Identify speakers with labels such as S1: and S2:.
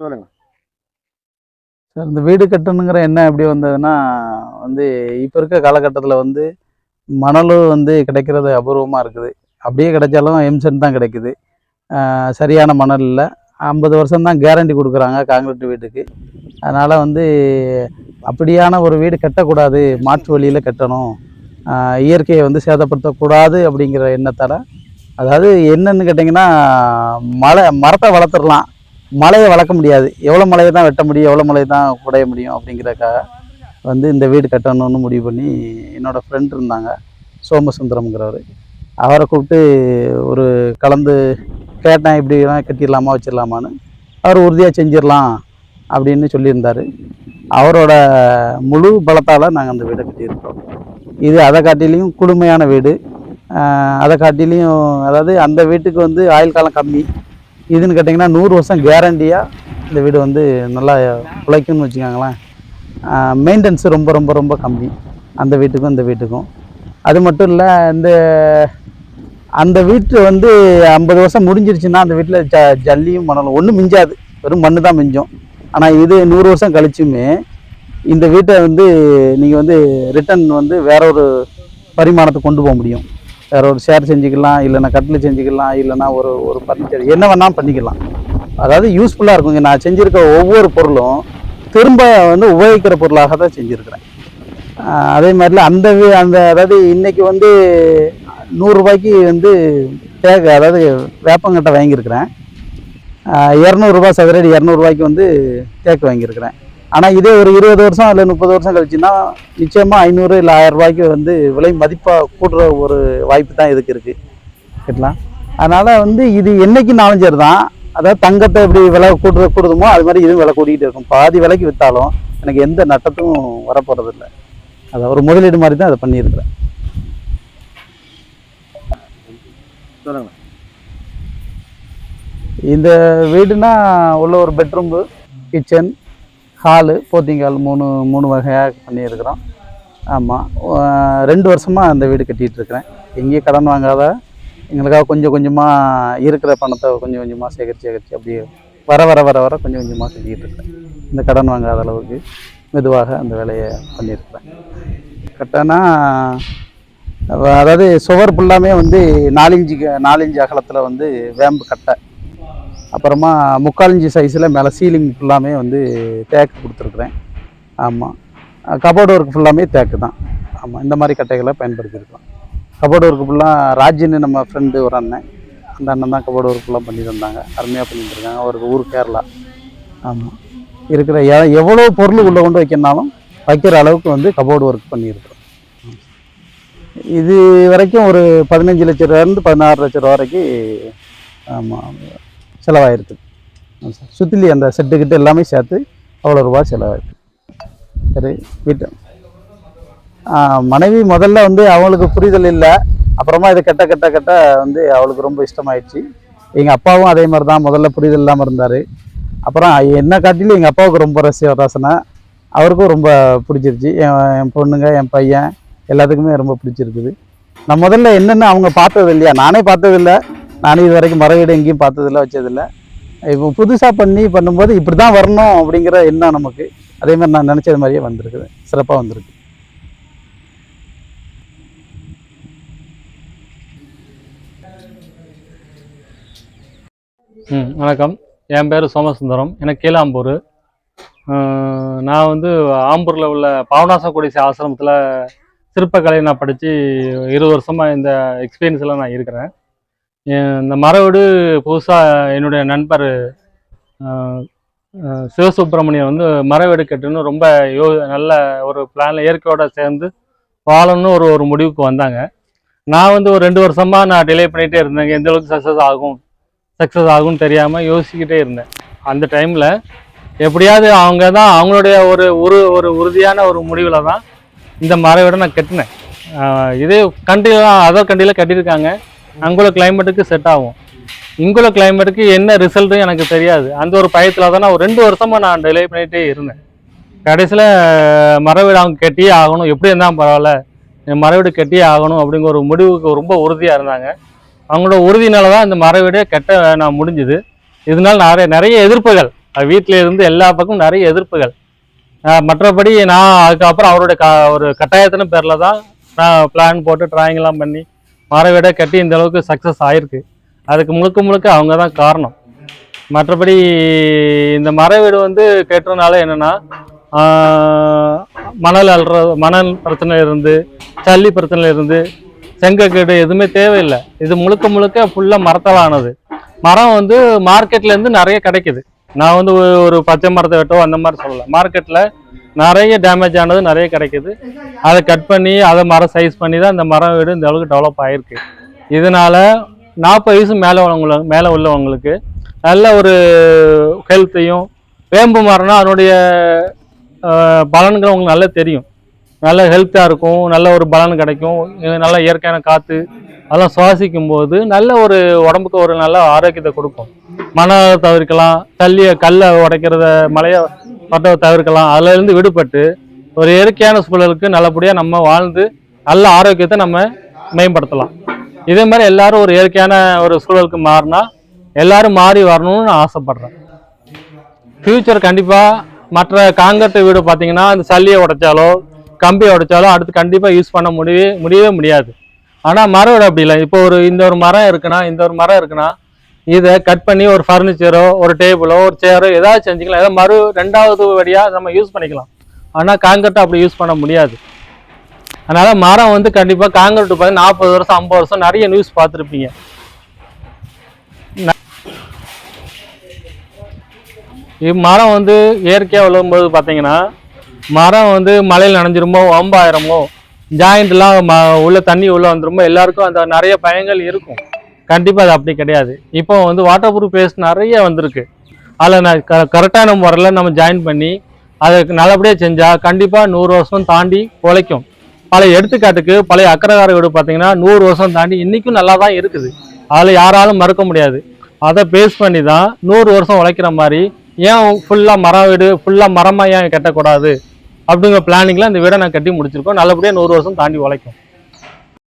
S1: சொல்லுங்க.
S2: சார் இந்த வீடு கட்டணுங்கிற எண்ணம் எப்படி வந்ததுன்னா வந்து இப்போ இருக்க காலகட்டத்தில் வந்து மணலும் வந்து கிடைக்கிறது அபூர்வமாக இருக்குது. அப்படியே கிடைச்சாலும் எம்சென்ட் தான் கிடைக்குது. சரியான மணல் இல்லை. ஐம்பது வருஷம் தான் கேரண்டி கொடுக்குறாங்க காங்கிரீட் வீட்டுக்கு. அதனால் வந்து அப்படியான ஒரு வீடு கட்டக்கூடாது. மாற்று வழியில் கட்டணும். இயற்கையை வந்து சேதப்படுத்தக்கூடாது அப்படிங்கிற எண்ணத்தால் அதாவது என்னன்னு கேட்டிங்கன்னா மலை மரத்தை வளர்த்துடலாம். மலையை வளர்க்க முடியாது. எவ்வளோ மலையை தான் வெட்ட முடியும் எவ்வளோ மலையை தான் குடைய முடியும் அப்படிங்கிறக்காக வந்து இந்த வீடு கட்டணும்னு முடிவு பண்ணி என்னோட ஃப்ரெண்ட் இருந்தாங்க சோமசுந்தரம்ங்கிறவர். அவரை கூப்பிட்டு ஒரு கலந்து கேட்டேன் இப்படிலாம் கட்டிடலாமா வச்சிடலாமான்னு. அவர் உறுதியாக செஞ்சிடலாம் அப்படின்னு சொல்லியிருந்தார். அவரோட முழு பலத்தால் நாங்கள் அந்த வீடை கட்டியிருக்கோம் இது அதை காட்டிலையும் குளுமையான வீடு. அதை காட்டிலையும் அதாவது அந்த வீட்டுக்கு வந்து ஆயுள் காலம் கம்மி. இதுன்னு கேட்டிங்கன்னா நூறு வருஷம் கேரண்டியாக இந்த வீடு வந்து நல்லா உழைக்கும்னு வச்சுக்கோங்களேன். மெயின்டெனன்ஸு ரொம்ப ரொம்ப ரொம்ப கம்மி. அந்த வீட்டுக்கும் இந்த வீட்டுக்கும். அது மட்டும் இல்லை இந்த அந்த வீட்டு வந்து ஐம்பது வருஷம் முடிஞ்சிருச்சுன்னா அந்த வீட்டில் ஜ ஜல்லியும் மணலும் ஒன்றும் மிஞ்சாது. வெறும் மண்ணு தான் மிஞ்சும். ஆனால் இது நூறு வருஷம் கழிச்சுமே இந்த வீட்டை வந்து நீங்கள் வந்து ரிட்டன் வந்து வேற ஒரு பரிமாணத்தை கொண்டு போக முடியும். வேறு ஒரு ஷேர் செஞ்சுக்கலாம் இல்லைன்னா கட்டில் செஞ்சுக்கலாம் இல்லைனா ஒரு ஒரு ஃபர்னிச்சர் என்ன வேணாலும் பண்ணிக்கலாம். அதாவது யூஸ்ஃபுல்லாக இருக்குங்க. நான் செஞ்சுருக்க ஒவ்வொரு பொருளும் திரும்ப வந்து உபயோகிக்கிற பொருளாக தான் செஞ்சுருக்கிறேன். அதே மாதிரில அந்த அந்த அதாவது இன்றைக்கி வந்து நூறுரூபாய்க்கு வந்து தேக்கு அதாவது வேப்பங்கட்டை வாங்கியிருக்கிறேன். இரநூறுபா சதுரடி இரநூறுபாய்க்கு வந்து தேக்கு வாங்கியிருக்கிறேன். ஆனால் இதே ஒரு இருபது வருஷம் இல்லை முப்பது வருஷம் கழிச்சுன்னா நிச்சயமாக ஐநூறு இல்லை ஆயிரம் ரூபாய்க்கு வந்து விலை மதிப்பாக கூடுற ஒரு வாய்ப்பு தான் இதுக்கு இருக்குது கேட்டலாம் அதனால் வந்து இது என்னைக்கு நாலஞ்சர் தான் அதாவது தங்கத்தை எப்படி விலை கூடுற கூடுதுமோ அது மாதிரி இதுவும் விலை கூட்டிகிட்டு இருக்கும். பாதி விலைக்கு விற்றாலும் எனக்கு எந்த நட்டத்தும் வரப்போகிறதில்ல அதை ஒரு முதலீடு மாதிரி தான் அதை பண்ணியிருக்கிறேன்.
S1: சொல்லுங்க.
S2: இந்த வீடுனா உள்ள ஒரு பெட்ரூம்பு கிச்சன் கால் போத்திங்கால் மூணு மூணு வகையாக பண்ணியிருக்கிறோம். ஆமாம் ரெண்டு வருஷமாக அந்த வீடு கட்டிகிட்டு இருக்கிறேன் எங்கேயும் கடன் வாங்காத எங்களுக்காக கொஞ்சம் கொஞ்சமாக இருக்கிற பணத்தை கொஞ்சம் கொஞ்சமாக சேகரித்து சேகரித்து அப்படியே வர வர வர வர கொஞ்சம் கொஞ்சமாக செஞ்சுக்கிட்டு இருக்கிறேன் இந்த கடன் வாங்காத அளவுக்கு மெதுவாக அந்த வேலையை பண்ணியிருக்கிறேன். கட்டனா அதாவது சுவர் ஃபுல்லாமே வந்து நாலஞ்சு க- நாலஞ்சு அகலத்தில் வந்து வேம்பு கட்டை. அப்புறமா முக்கால் இன்ச்சு சைஸில் மேலே சீலிங் ஃபுல்லாமே வந்து தேக்கு கொடுத்துருக்குறேன். ஆமாம் கபோர்டு ஒர்க் ஃபுல்லாமே தேக்கு தான். ஆமாம் இந்த மாதிரி கட்டைகளை பயன்படுத்தியிருக்கோம் கபோர்டு ஒர்க் ஃபுல்லாக ராஜின்னு நம்ம ஃப்ரெண்டு ஒரு அண்ணன் அந்த அண்ணன் தான் கபோர்டு ஒர்க் ஃபுல்லாக பண்ணி தந்தாங்க அருமையாக பண்ணிட்டுருக்காங்க அவருக்கு ஊர் கேரளா. ஆமாம் இருக்கிற எ எவ்வளோ பொருள் உள்ளே கொண்டு வைக்கணும்னாலும் வைக்கிற அளவுக்கு வந்து கபோர்டு ஒர்க் பண்ணியிருக்கிறோம். இது வரைக்கும் ஒரு பதினஞ்சு லட்ச ரூபாயிருந்து பதினாறு லட்ச ரூபா வரைக்கும் ஆமாம் செலவாயிருக்கு சுற்றிலி அந்த செட்டுக்கிட்ட எல்லாமே சேர்த்து அவ்வளோ ரூபா செலவாயிருக்கு. சரி வீட்டு மனைவி முதல்ல வந்து அவங்களுக்கு புரிதல் இல்லை. அப்புறமா இது கெட்ட கெட்ட கெட்ட வந்து அவளுக்கு ரொம்ப இஷ்டமாயிடுச்சு. எங்கள் அப்பாவும் அதே மாதிரி தான் முதல்ல புரிதல் இல்லாமல் இருந்தார். அப்புறம் என்ன காட்டிலும் எங்கள் அப்பாவுக்கு ரொம்ப ரசிய ரசனை அவருக்கும் ரொம்ப பிடிச்சிருச்சு. என் என் பொண்ணுங்க என் பையன் எல்லாத்துக்குமே ரொம்ப பிடிச்சிருக்குது. நான் முதல்ல என்னென்னு அவங்க பார்த்தது இல்லையா? நானே பார்த்ததில்லை நானும் இது வரைக்கும் மரவீடு எங்கேயும் பார்த்ததில்ல வச்சதில்ல. இப்போ புதுசாக பண்ணி பண்ணும்போது இப்படி தான் வரணும் அப்படிங்கிற எண்ணம் நமக்கு. அதே மாதிரி நான் நினச்சது மாதிரியே வந்திருக்குது. சிறப்பாக வந்திருக்கு.
S3: ம் வணக்கம். என் பேர் சோமசுந்தரம். எனக்கு கீழாம்பூர். நான் வந்து ஆம்பூரில் உள்ள பாவனாசக்குடிசி ஆசிரமத்தில் சிற்பக்கலை நான் படித்து இருபது வருஷமாக இந்த எக்ஸ்பீரியன்ஸில் நான் இருக்கிறேன். இந்த மரவீடு புதுசாக என்னுடைய நண்பர் சிவசுப்பிரமணியம் வந்து மரவீடு கட்டுன்னு ரொம்ப யோ நல்ல ஒரு பிளானில் இயற்கையோடு சேர்ந்து வாழணும்னு ஒரு ஒரு முடிவுக்கு வந்தாங்க. நான் வந்து ஒரு ரெண்டு வருஷமாக நான் டிலே பண்ணிகிட்டே இருந்தேங்க. எந்த அளவுக்கு சக்ஸஸ் ஆகும் சக்ஸஸ் ஆகும்னு தெரியாமல் யோசிக்கிட்டே இருந்தேன். அந்த டைமில் எப்படியாவது அவங்க தான் அவங்களுடைய ஒரு ஒரு ஒரு உறுதியான ஒரு முடிவில் தான் இந்த மரவிட நான் கட்டினேன். இதே கண்ட்ரி அதர் கண்ட்ரியில் கட்டியிருக்காங்க. அங்குள்ள கிளைமேட்டுக்கு செட் ஆகும். இங்குள்ள கிளைமேட்டுக்கு என்ன ரிசல்ட்டும் எனக்கு தெரியாது. அந்த ஒரு பயத்தில் தான் நான் ஒரு ரெண்டு வருஷமாக நான் டிலே பண்ணிகிட்டே இருந்தேன். கடைசியில் மரவீடு அவங்க கட்டியே ஆகணும். எப்படி இருந்தால் பரவாயில்ல. என் மரவீடு கட்டியே ஆகணும் அப்படிங்கிற ஒரு முடிவுக்கு ரொம்ப உறுதியாக இருந்தாங்க. அவங்களோட உறுதினால தான் இந்த மரவீடே கெட்ட நான் முடிஞ்சுது. இதனால் நிறைய நிறைய எதிர்ப்புகள். வீட்டில் வீட்டில இருந்து எல்லா பக்கமும் நிறைய எதிர்ப்புகள். மற்றபடி நான் அதுக்கப்புறம் அவருடைய க ஒரு கட்டாயத்தின பேரில் தான் நான் பிளான் போட்டு ட்ராயிங்லாம் பண்ணி மர கட்டி இந்த அளவுக்கு சக்ஸஸ் ஆயிருக்கு. அதுக்கு முழுக்க முழுக்க அவங்க தான் காரணம். மற்றபடி இந்த மர வீடு வந்து கட்டுறதுனால என்னென்னா மணல் அல்ற மணல் பிரச்சனை இருந்து சல்லி பிரச்சனை இருந்து செங்கக்கீடு எதுவுமே தேவையில்லை. இது முழுக்க முழுக்க ஃபுல்லாக மரத்தால் ஆனது மரம் வந்து மார்க்கெட்லேருந்து நிறைய கிடைக்குது. நான் வந்து ஒரு- ஒரு பச்சை மரத்தை வெட்டோ அந்த மாதிரி சொல்லலை. மார்க்கெட்டில் நிறைய டேமேஜ் ஆனது நிறைய கிடைக்குது. அதை கட் பண்ணி அதை மரம் சைஸ் பண்ணி தான் இந்த மரம் வீடு இந்த அளவுக்கு டெவலப் ஆகிருக்கு இதனால் நாற்பது வயசு மேலே உள்ளவங்க மேலே உள்ளவங்களுக்கு நல்ல ஒரு ஹெல்த்தையும் வேம்பு மரம்னா அதனுடைய பலன்கள் உங்களுக்கு நல்லா தெரியும். நல்ல ஹெல்த்தாக இருக்கும் நல்ல ஒரு பலன் கிடைக்கும். இது நல்ல இயற்கையான காற்று அதெல்லாம் சுவாசிக்கும் போது நல்ல ஒரு உடம்புக்கு ஒரு நல்ல ஆரோக்கியத்தை கொடுக்கும். மன தவிர்க்கலாம் தள்ளிய கல்லை உடைக்கிறத மலையை மற்றவை தவிர்க்கலாம். அதுலேருந்து விடுபட்டு ஒரு இயற்கையான சூழலுக்கு நல்லபடியாக நம்ம வாழ்ந்து நல்ல ஆரோக்கியத்தை நம்ம மேம்படுத்தலாம். இதே மாதிரி எல்லாரும் ஒரு இயற்கையான ஒரு சூழலுக்கு மாறினா எல்லாரும் மாறி வரணும்னு நான் ஆசைப்படுறேன். ஃப்யூச்சர் கண்டிப்பாக மற்ற காங்கிரட்டு வீடு பார்த்தீங்கன்னா அந்த சல்லியை உடைச்சாலோ கம்பியை உடைச்சாலோ அடுத்து கண்டிப்பாக யூஸ் பண்ண முடியவே முடியவே முடியாது. ஆனால் மரம் விட அப்படி இல்லை. இப்போ ஒரு இந்த ஒரு மரம் இருக்குன்னா இந்த ஒரு மரம் இருக்குன்னா இதை கட் பண்ணி ஒரு ஃபர்னிச்சரோ ஒரு டேபிளோ ஒரு சேரோ ஏதாவது செஞ்சுக்கலாம். ஏதாவது மறு ரெண்டாவது வழியாக நம்ம யூஸ் பண்ணிக்கலாம். ஆனால் காங்கிரட்டை அப்படி யூஸ் பண்ண முடியாது. அதனால் மரம் வந்து கண்டிப்பாக காங்கிரட்டு பார்த்து நாற்பது வருஷம் ஐம்பது வருஷம் நிறைய நியூஸ் பார்த்துருப்பீங்க. மரம் வந்து இயற்கையாக விழும்போது பார்த்தீங்கன்னா மரம் வந்து மழையில் நனைஞ்சிருமோ வம்பாயிரமோ ஜாயிண்ட்லாம் ம உள்ள தண்ணி உள்ளே வந்துருமோ எல்லாருக்கும் அந்த நிறைய பயங்கள் இருக்கும். கண்டிப்பாக அது அப்படி கிடையாது. இப்போ வந்து வாட்டர் ப்ரூஃப் பேஸ்ட் நிறைய வந்திருக்கு. அதில் நான் க கரெக்டான முறையில் நம்ம ஜாயின் பண்ணி அதை நல்லபடியாக செஞ்சால் கண்டிப்பாக நூறு வருஷம் தாண்டி உழைக்கும். பழைய எடுத்துக்காட்டுக்கு பழைய அக்கரகார வீடு பார்த்தீங்கன்னா நூறு வருஷம் தாண்டி இன்றைக்கும் நல்லா தான் இருக்குது. அதில் யாராலும் மறுக்க முடியாது. அதை பேஸ் பண்ணி தான் நூறு வருஷம் உழைக்கிற மாதிரி ஏன் ஃபுல்லாக மரம் வீடு ஃபுல்லாக மரமாக ஏன் கட்டக்கூடாது? அப்படிங்கிற பிளானிங்கில் அந்த வீடை நான் கட்டி முடிச்சிருக்கோம். நல்லபடியாக நூறு வருஷம் தாண்டி உழைக்கும்.